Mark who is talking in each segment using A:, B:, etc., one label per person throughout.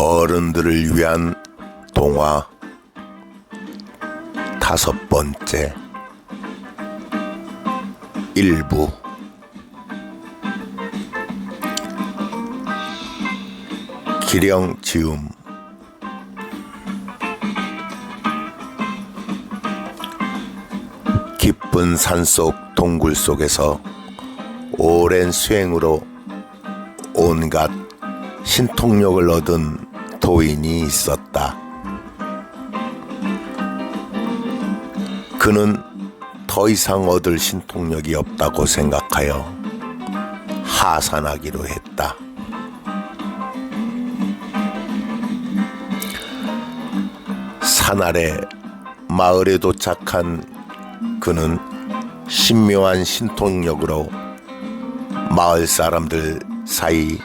A: 어른들을 위한 동화 다섯 번째. 일부. 기령 지음. 깊은 산속 동굴 속에서 오랜 수행으로 온갖 신통력을 얻은 도인이 있었다. 그는 더 이상 얻을 신통력이 없다고 생각하여 하산하기로 했다. 산 아래 마을에 도착한 그는 신묘한 신통력으로 마을 사람들 사이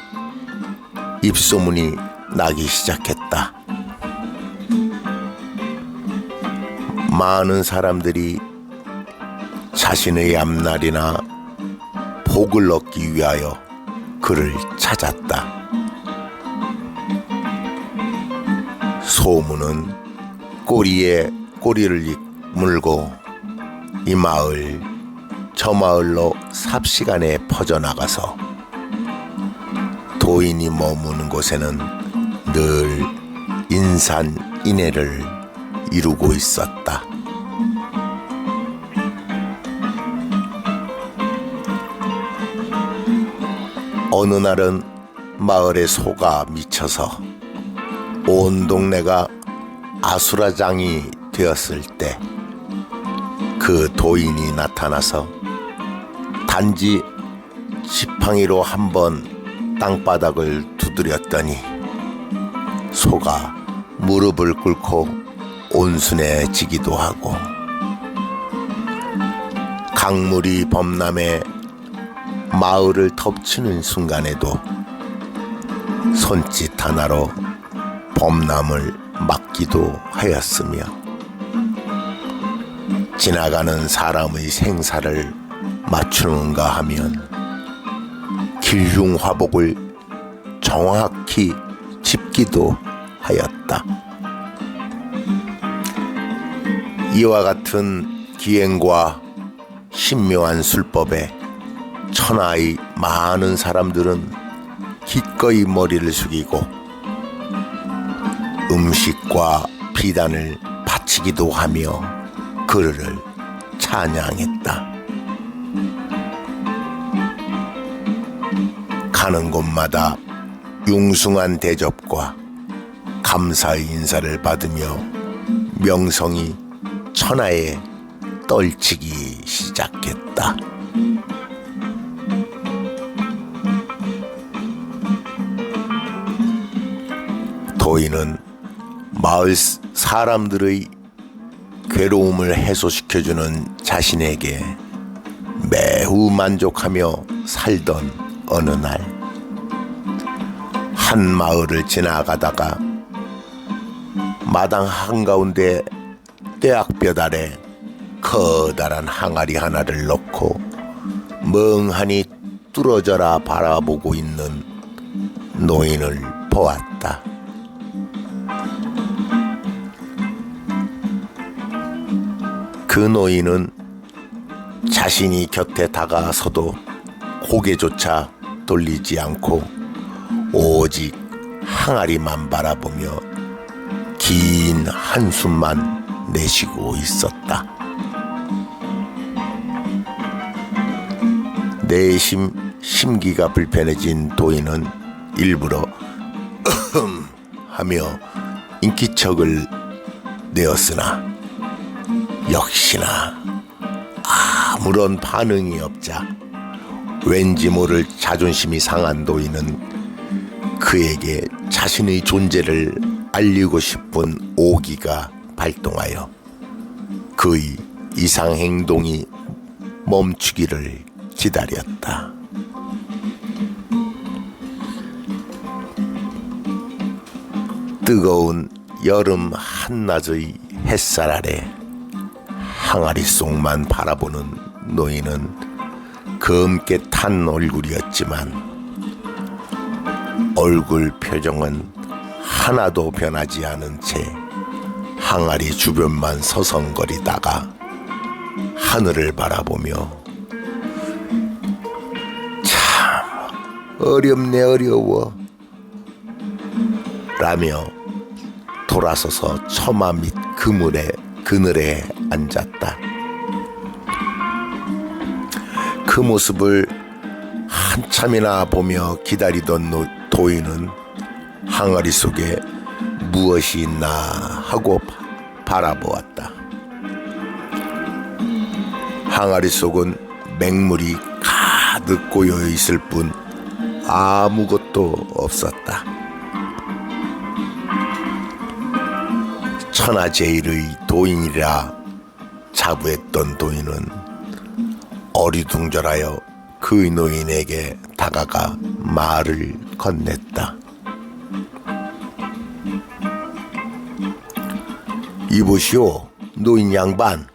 A: 입소문이 나기 시작했다. 많은 사람들이 자신의 앞날이나 복을 얻기 위하여 그를 찾았다. 소문은 꼬리에 꼬리를 이- 물고 이 마을 저 마을로 삽시간에 퍼져나가서 도인이 머무는 곳에는 늘 인산인해를 이루고 있었다. 어느 날은 마을의 소가 미쳐서 온 동네가 아수라장이 되었을 때 그 도인이 나타나서 단지 지팡이로 한번 땅바닥을 두드렸더니 소가 무릎을 꿇고 온순해지기도 하고 강물이 범람해 마을을 덮치는 순간에도 손짓 하나로 범람을 막기도 하였으며 지나가는 사람의 생사를 맞추는가 하면 길흉 화복을 정확히 짚기도 하였다. 이와 같은 기행과 신묘한 술법에 천하의 많은 사람들은 기꺼이 머리를 숙이고 음식과 비단을 바치기도 하며 그를 찬양했다. 가는 곳마다 융숭한 대접과 감사의 인사를 받으며 명성이 천하에 떨치기 시작했다. 도인은 마을 사람들의 괴로움을 해소시켜주는 자신에게 매우 만족하며 살던 어느 날, 한 마을을 지나가다가 마당 한가운데 떼약볕 아래 커다란 항아리 하나를 놓고 멍하니 뚫어져라 바라보고 있는 노인을 보았다. 그 노인은 자신이 곁에 다가서도 고개조차 돌리지 않고 오직 항아리만 바라보며 긴 한숨만 내쉬고 있었다. 내심 심기가 불편해진 도인은 일부러 하며 인기척을 내었으나 역시나 아무런 반응이 없자 왠지 모를 자존심이 상한 도인은 그에게 자신의 존재를 알리고 싶은 오기가 발동하여 그의 이상 행동이 멈추기를 기다렸다. 뜨거운 여름 한낮의 햇살 아래 항아리 속만 바라보는 노인은 검게 탄 얼굴이었지만 얼굴 표정은 하나도 변하지 않은 채 항아리 주변만 서성거리다가 하늘을 바라보며 참 어렵네 어려워 라며 돌아서서 처마 밑 그물에 그늘에 앉았다. 그 모습을 한참이나 보며 기다리던 노- 도인은 항아리 속에 무엇이 있나 하고 바- 바라보았다. 항아리 속은 맹물이 가득 고여 있을 뿐 아무것도 없었다. 천하제일의 도인이라 자부했던 도인은 어리둥절하여 그 노인에게 다가가 말을 건넸다. 이보시오, 노인 양반.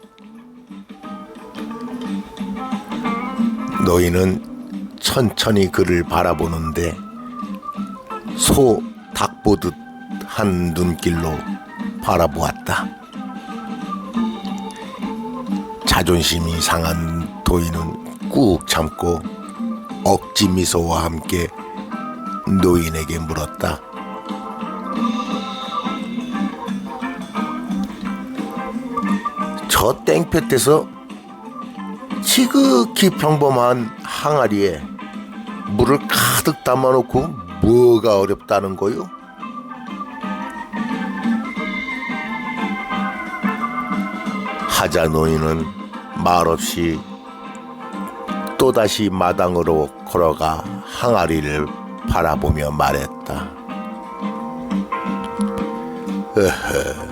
A: 노인은 천천히 그를 바라보는데 소 닭 보듯 한 눈길로 바라보았다. 자존심이 상한 도인은 꾹 참고 억지 미소와 함께 노인에게 물었다. 저 땡볕에서 지극히 평범한 항아리에 물을 가득 담아놓고 뭐가 어렵다는 거요? 하자 노인은 말없이 또다시 마당으로 걸어가 항아리를 바라보며 말했다. 어허,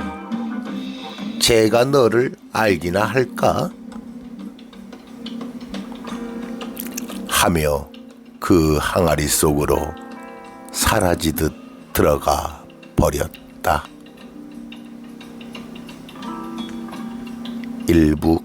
A: 제가 너를 알기나 할까? 하며 그 항아리 속으로 사라지듯 들어가 버렸다. 일부